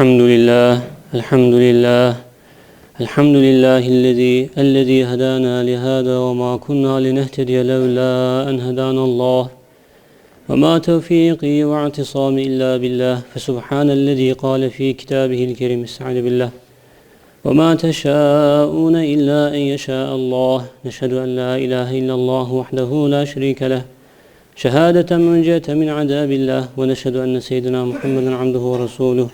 الحمد لله الحمد لله الحمد لله الذي الذي هدانا لهذا وما كنا لنهتدي لولا أن هدانا الله. وما توفيقي واعتصامي إلا بالله فسبحان الذي قال في كتابه الكريم استعذ بالله. وما تشاءون إلا أن يشاء الله. نشهد أن لا إله إلا الله وحده لا شريك له. شهادة منجاة من عذاب الله ونشهد أن سيدنا محمدا عبده ورسوله.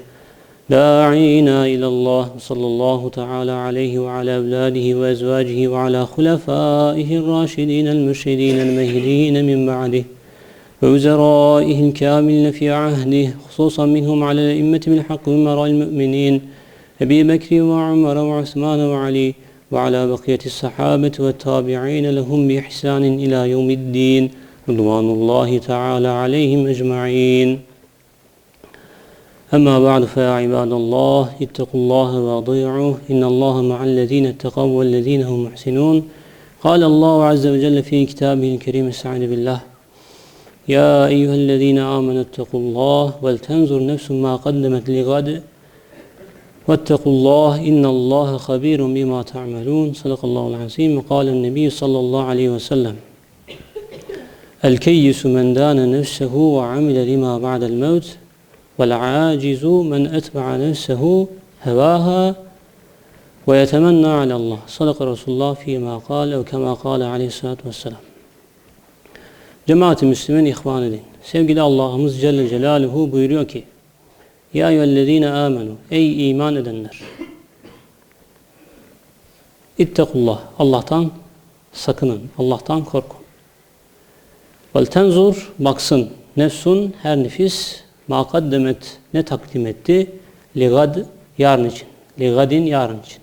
داعينا إلى الله صلى الله تعالى عليه وعلى أولاده وأزواجه وعلى خلفائه الراشدين المرشدين المهديين من بعده ووزرائه الكاملين في عهده خصوصا منهم على الأئمة بالحق ومراء المؤمنين أبي بكر وعمر وعثمان وعلي وعلى بقية الصحابة والتابعين لهم بإحسان إلى يوم الدين رضوان الله تعالى عليهم أجمعين. أما بعد فيا عباد الله اتقوا الله وأطيعوه. إن الله مع الذين اتقوا والذين هم محسنون. قال الله عز وجل في كتابه الكريم استعذ بالله. يا أيها الذين آمنوا اتقوا الله ولتنظر نفس ما قدمت لغد. واتقوا الله إن الله خبير بما تعملون. صدق الله العظيم. وقال النبي صلى الله عليه وسلم الكيس من دان نفسه وعمل لما بعد الموت والعاجز من أتبع نفسه هواها ويتمنى على الله صدق رسول الله فيما قال أو كما قال عليه الصلاة والسلام Cemaat-i Müslümin ihvan edin. Sevgili Allah'ımız Celle Celaluhu buyuruyor ki Ya eyyühellezine amenu Ey iman edenler İttekullah Allah'tan sakının. Allah'tan korkun. Vel tenzur baksın. Nefsun her nefis ma kaddemet ne takdim etti? Ligad yarın için. Ligadin yarın için.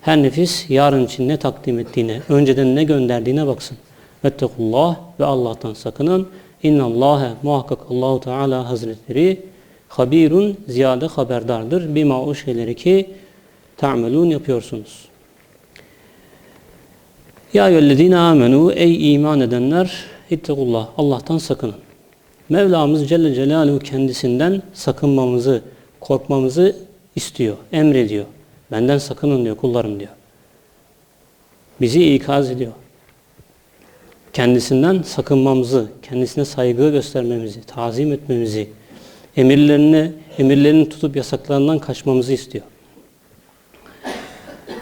Her nefis yarın için ne takdim ettiğine, önceden ne gönderdiğine baksın. Vettekullah ve Allah'tan sakının. İnnallâhe muhakkak Allahu Teala Hazretleri habirun ziyade haberdardır. Bima o şeyleri ki ta'melun yapıyorsunuz. Ya eyyühellezine amenu ey iman edenler ittekullah Allah'tan sakının. Mevlamız Celle Celaluhu kendisinden sakınmamızı, korkmamızı istiyor, emrediyor. Benden sakının diyor kullarım diyor. Bizi ikaz ediyor. Kendisinden sakınmamızı, kendisine saygı göstermemizi, tazim etmemizi, emirlerini, emirlerini tutup yasaklarından kaçmamızı istiyor.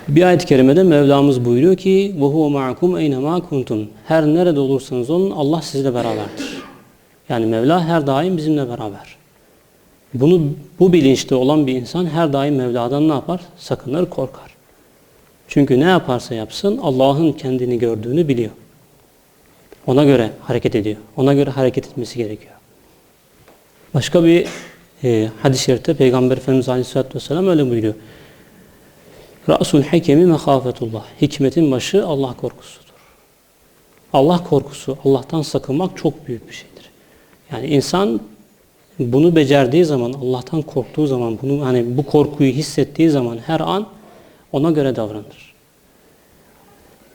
Bir ayet-i kerimede Mevlamız buyuruyor ki وَهُوَ مَعَكُمْ اَيْنَمَا كُنْتُمْ Her nerede olursanız olun Allah sizle beraberdir. Yani Mevla her daim bizimle beraber. Bunu bu bilinçte olan bir insan her daim Mevla'dan ne yapar? Sakınır, korkar. Çünkü ne yaparsa yapsın Allah'ın kendini gördüğünü biliyor. Ona göre hareket ediyor. Ona göre hareket etmesi gerekiyor. Başka bir e, hadis-i şerifte Peygamber Efendimiz Aleyhisselatü Vesselam öyle buyuruyor. Ra'sul hakemi mehafetullah. Hikmetin başı Allah korkusudur. Allah korkusu, Allah'tan sakınmak çok büyük bir şeydir. Yani insan bunu becerdiği zaman, Allah'tan korktuğu zaman, bunu hani bu korkuyu hissettiği zaman her an ona göre davranır.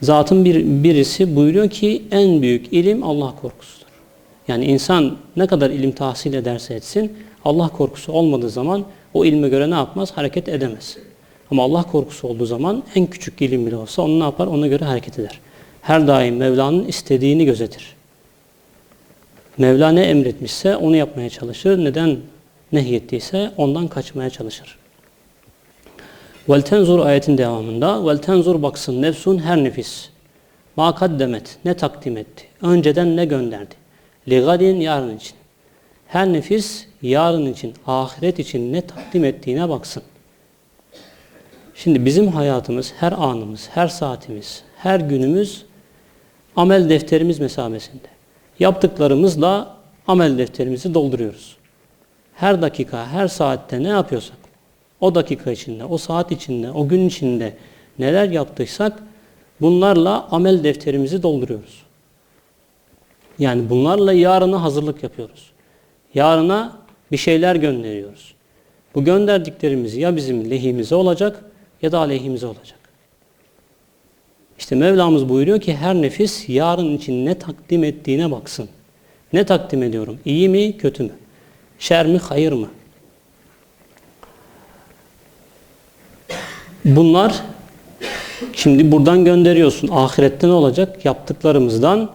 Zatın bir, birisi buyuruyor ki en büyük ilim Allah korkusudur. Yani insan ne kadar ilim tahsil ederse etsin, Allah korkusu olmadığı zaman o ilme göre ne yapmaz? Hareket edemez. Ama Allah korkusu olduğu zaman en küçük ilim bile olsa onu ne yapar? Ona göre hareket eder. Her daim Mevla'nın istediğini gözetir. Mevla ne emretmişse onu yapmaya çalışır. Neden nehyettiyse ondan kaçmaya çalışır. Vel tenzur ayetin devamında vel tenzur baksın nefsun her nefis. Ma kaddemet ne takdim etti. Önceden ne gönderdi. Ligadin yarın için. Her nefis yarın için, ahiret için ne takdim ettiğine baksın. Şimdi bizim hayatımız, her anımız, her saatimiz, her günümüz amel defterimiz mesabesinde. Yaptıklarımızla amel defterimizi dolduruyoruz. Her dakika, her saatte ne yapıyorsak, o dakika içinde, o saat içinde, o gün içinde neler yaptıysak bunlarla amel defterimizi dolduruyoruz. Yani bunlarla yarına hazırlık yapıyoruz. Yarına bir şeyler gönderiyoruz. Bu gönderdiklerimiz ya bizim lehimize olacak ya da aleyhimize olacak. İşte Mevlamız buyuruyor ki her nefis yarın için ne takdim ettiğine baksın. Ne takdim ediyorum? İyi mi, kötü mü? Şer mi, hayır mı? Bunlar şimdi buradan gönderiyorsun. Ahirette ne olacak? Yaptıklarımızdan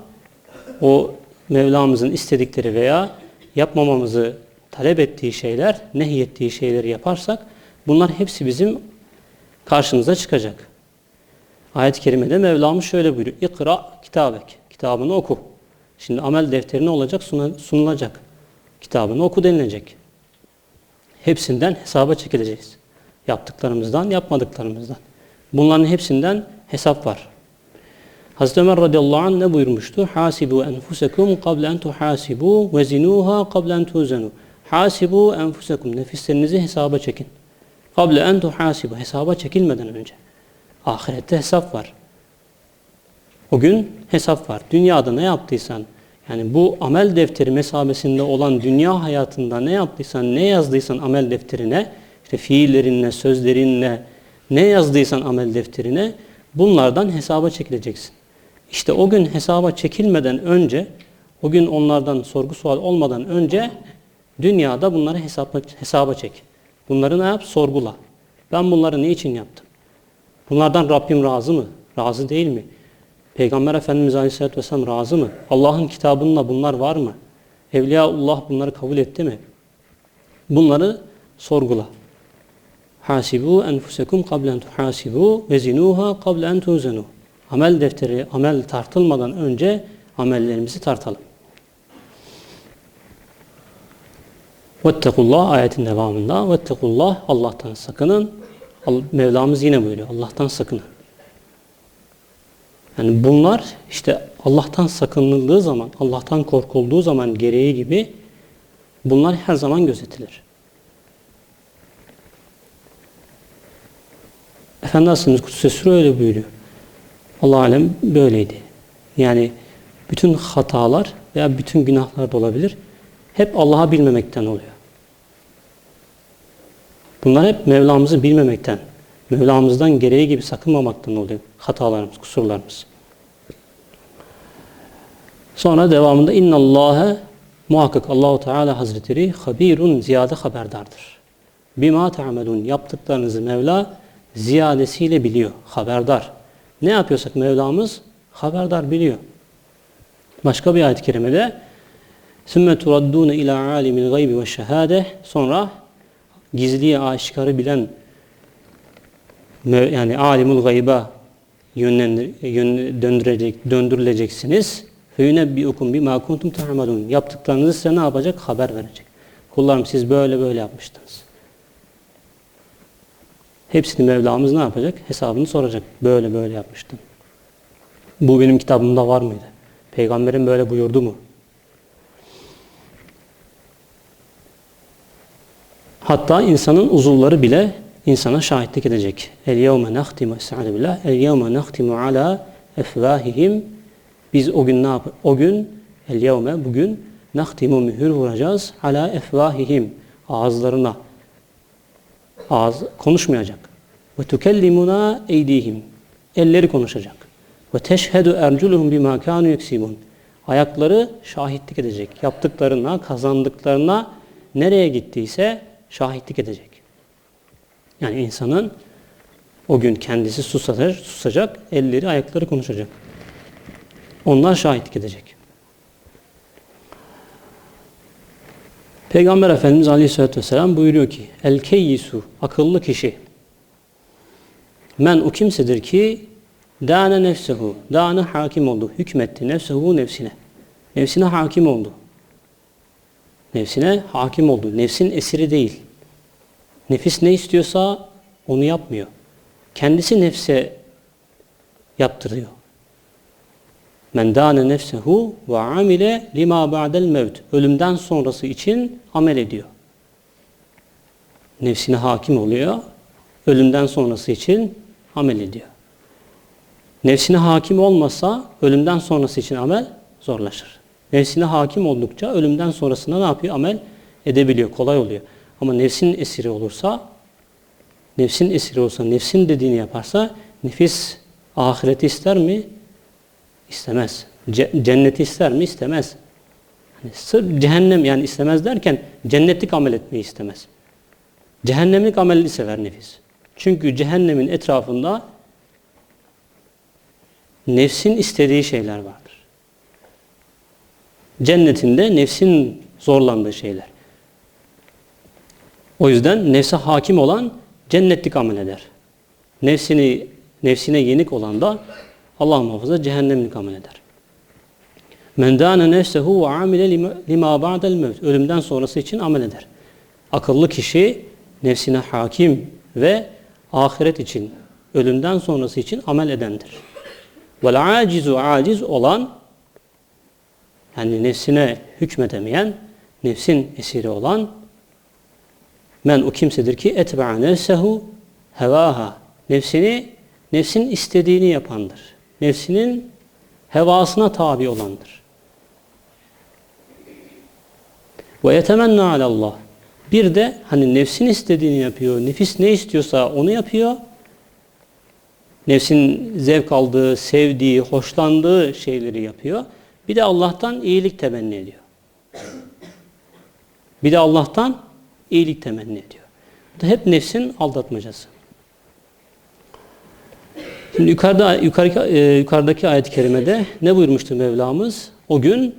o Mevlamızın istedikleri veya yapmamamızı talep ettiği şeyler, nehyettiği şeyleri yaparsak bunlar hepsi bizim karşımıza çıkacak. Ayet-i kerimede Mevlamız şöyle buyuruyor. İkra kitabek. Kitabını oku. Şimdi amel defteri ne olacak? Sunulacak. Kitabını oku denilecek. Hepsinden hesaba çekileceğiz. Yaptıklarımızdan, yapmadıklarımızdan. Bunların hepsinden hesap var. Hazreti Ömer radıyallahu anh ne buyurmuştu? Hasibu enfusekum kable en tuhasibu ve zinuha kable en tuzenu. Hasibu enfusekum. Nefislerinizi hesaba çekin. Kable en tuhasibu. Hesaba çekilmeden önce. Ahirette hesap var. O gün hesap var. Dünyada ne yaptıysan, yani bu amel defteri mesabesinde olan dünya hayatında ne yaptıysan, ne yazdıysan amel defterine, işte fiillerinle, sözlerinle, ne yazdıysan amel defterine, bunlardan hesaba çekileceksin. İşte o gün hesaba çekilmeden önce, o gün onlardan sorgu sual olmadan önce, dünyada bunları hesaba, hesaba çek. Bunları ne yap? Sorgula. Ben bunları ne için yaptım? Bunlardan Rabbim razı mı? Razı değil mi? Peygamber Efendimiz Aleyhisselatü Vesselam razı mı? Allah'ın kitabında bunlar var mı? Evliyaullah bunları kabul etti mi? Bunları sorgula. Hasibu enfusekum kablen tuhasibu ve zinuha kablen tuzenu. Amel defteri, amel tartılmadan önce amellerimizi tartalım. Vettekullah ayetin devamında. Vettekullah Allah'tan sakının. Mevlamız yine buyuruyor. Allah'tan sakının. Yani bunlar işte Allah'tan sakınıldığı zaman, Allah'tan korkulduğu zaman gereği gibi bunlar her zaman gözetilir. Efendimiz Kudüs'e Sure öyle buyuruyor. Allah alem böyleydi. Yani bütün hatalar veya bütün günahlar da olabilir. Hep Allah'a bilmemekten oluyor. Bunlar hep Mevlamızı bilmemekten, Mevlamızdan gereği gibi sakınmamaktan oluyor hatalarımız, kusurlarımız. Sonra devamında inna Allahe muhakkak Allahu Teala Hazretleri habirun ziyade haberdardır. Bima ta'melun yaptıklarınızı Mevla ziyadesiyle biliyor, haberdar. Ne yapıyorsak Mevlamız haberdar biliyor. Başka bir ayet-i kerimede turaddune ila alimil gaybi ve şehade sonra gizliye aşikarı bilen yani alimul gayba yönlendir, yön, döndürecek, döndürüleceksiniz. Feyunebbiukum bima kuntum ta'malun. Yaptıklarınızı size ne yapacak? Haber verecek. Kullarım siz böyle böyle yapmıştınız. Hepsini Mevlamız ne yapacak? Hesabını soracak. Böyle böyle yapmıştın. Bu benim kitabımda var mıydı? Peygamberim böyle buyurdu mu? Hatta insanın uzuvları bile insana şahitlik edecek. El yevme nahtimu estaizu billah. El yevme nahtimu ala efvahihim. Biz o gün ne yap? O gün el yevme bugün nahtimu mühür vuracağız ala efvahihim ağızlarına. Ağız konuşmayacak. Ve tukellimuna eydihim. Elleri konuşacak. Ve teşhedü erculuhum bima kanu yeksibun. Ayakları şahitlik edecek. Yaptıklarına, kazandıklarına nereye gittiyse şahitlik edecek. Yani insanın o gün kendisi susacak, susacak, elleri, ayakları konuşacak. Onlar şahitlik edecek. Peygamber Efendimiz Aleyhisselatü Vesselam buyuruyor ki El keyyisu, akıllı kişi men o kimsedir ki dâne nefsehu, dâne hakim oldu, hükmetti nefsehu nefsine. Nefsine hakim oldu. Nefsine hakim oldu. Nefsin esiri değil. Nefis ne istiyorsa onu yapmıyor. Kendisi nefse yaptırıyor. Men dâne nefsehu ve amile lima ba'del mevt. Ölümden sonrası için amel ediyor. Nefsine hakim oluyor. Ölümden sonrası için amel ediyor. Nefsine hakim olmasa ölümden sonrası için amel zorlaşır. Nefsine hakim oldukça ölümden sonrasında ne yapıyor? Amel edebiliyor, kolay oluyor. Ama nefsin esiri olursa, nefsin esiri olsa, nefsin dediğini yaparsa nefis ahireti ister mi? İstemez. Ce- cenneti ister mi? İstemez. Hani sırf cehennem yani istemez derken cennetlik amel etmeyi istemez. Cehennemlik ameli sever nefis. Çünkü cehennemin etrafında nefsin istediği şeyler vardır. Cennetinde nefsin zorlandığı şeyler. O yüzden nefse hakim olan cennetlik amel eder. Nefsini nefsine yenik olan da Allah muhafaza cehennemlik amel eder. Men dâne nefsehu ve amile lima- ba'del mevt. Ölümden sonrası için amel eder. Akıllı kişi nefsine hakim ve ahiret için, ölümden sonrası için amel edendir. Vel acizu aciz olan yani nefsine hükmedemeyen, nefsin esiri olan men o kimsedir ki etbe'a nefsehu hevaha. Nefsini, nefsin istediğini yapandır. Nefsinin hevasına tabi olandır. Ve yetemenna alallah. Bir de hani nefsin istediğini yapıyor. Nefis ne istiyorsa onu yapıyor. Nefsin zevk aldığı, sevdiği, hoşlandığı şeyleri yapıyor. Bir de Allah'tan iyilik temenni ediyor. Bir de Allah'tan iyilik temenni ediyor. Bu da hep nefsin aldatmacası. Şimdi yukarıda yukarıdaki, e, yukarıdaki ayet-i kerimede ne buyurmuştu Mevlamız? O gün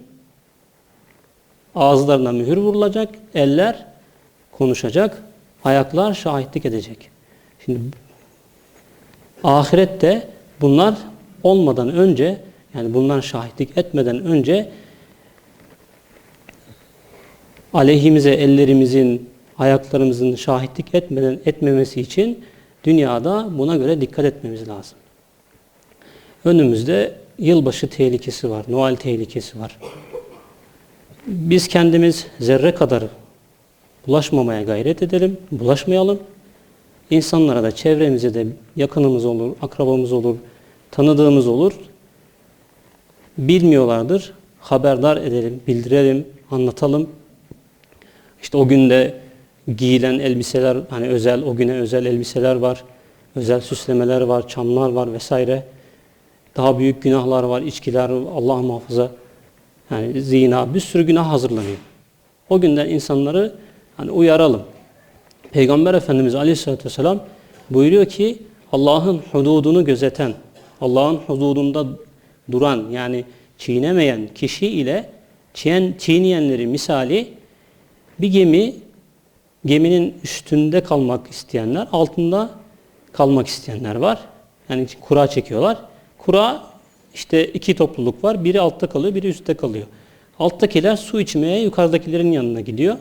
ağızlarına mühür vurulacak, eller konuşacak, ayaklar şahitlik edecek. Şimdi ahirette bunlar olmadan önce yani bunlar şahitlik etmeden önce aleyhimize ellerimizin, ayaklarımızın şahitlik etmeden etmemesi için dünyada buna göre dikkat etmemiz lazım. Önümüzde yılbaşı tehlikesi var, Noel tehlikesi var. Biz kendimiz zerre kadar bulaşmamaya gayret edelim, bulaşmayalım. İnsanlara da çevremize de yakınımız olur, akrabamız olur, tanıdığımız olur. Bilmiyorlardır, haberdar edelim, bildirelim, anlatalım. İşte o günde giyilen elbiseler, hani özel, o güne özel elbiseler var, özel süslemeler var, çamlar var vesaire. Daha büyük günahlar var, içkiler, Allah muhafaza. Yani zina, bir sürü günah hazırlanıyor. O günden insanları hani uyaralım. Peygamber Efendimiz Aleyhisselatü Vesselam buyuruyor ki Allah'ın hududunu gözeten, Allah'ın hududunda duran yani çiğnemeyen kişi ile çiğen, çiğneyenleri misali bir gemi geminin üstünde kalmak isteyenler, altında kalmak isteyenler var. Yani kura çekiyorlar. Kura işte iki topluluk var. Biri altta kalıyor, biri üstte kalıyor. Alttakiler su içmeye yukarıdakilerin yanına gidiyor.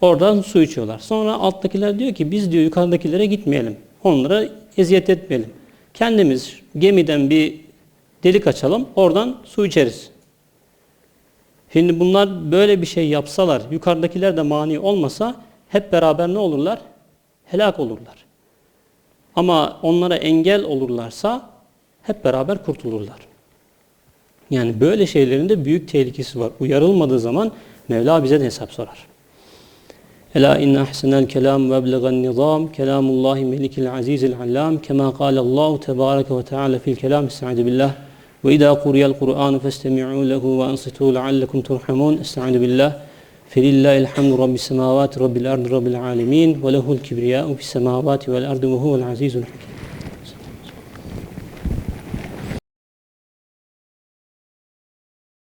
Oradan su içiyorlar. Sonra alttakiler diyor ki biz diyor yukarıdakilere gitmeyelim. Onlara eziyet etmeyelim. Kendimiz gemiden bir delik açalım. Oradan su içeriz. Şimdi bunlar böyle bir şey yapsalar, yukarıdakiler de mani olmasa hep beraber ne olurlar? Helak olurlar. Ama onlara engel olurlarsa hep beraber kurtulurlar. Yani böyle şeylerin de büyük tehlikesi var. Uyarılmadığı zaman Mevla bize de hesap sorar. Ela inne ahsenel kelam ve eblegan nizam kelamullahi melikil azizil allam kema kâle Allahu tebareke ve teala fil kelam estaizu billah وإذا قرئ القرآن فاستمعوا له وأنصتوا لعلكم ترحمون. أستعين بالله. فلله الحمد رب السماوات رب الأرض رب العالمين وله الكبرياء في السماوات والأرض وهو العزيز الحكيم.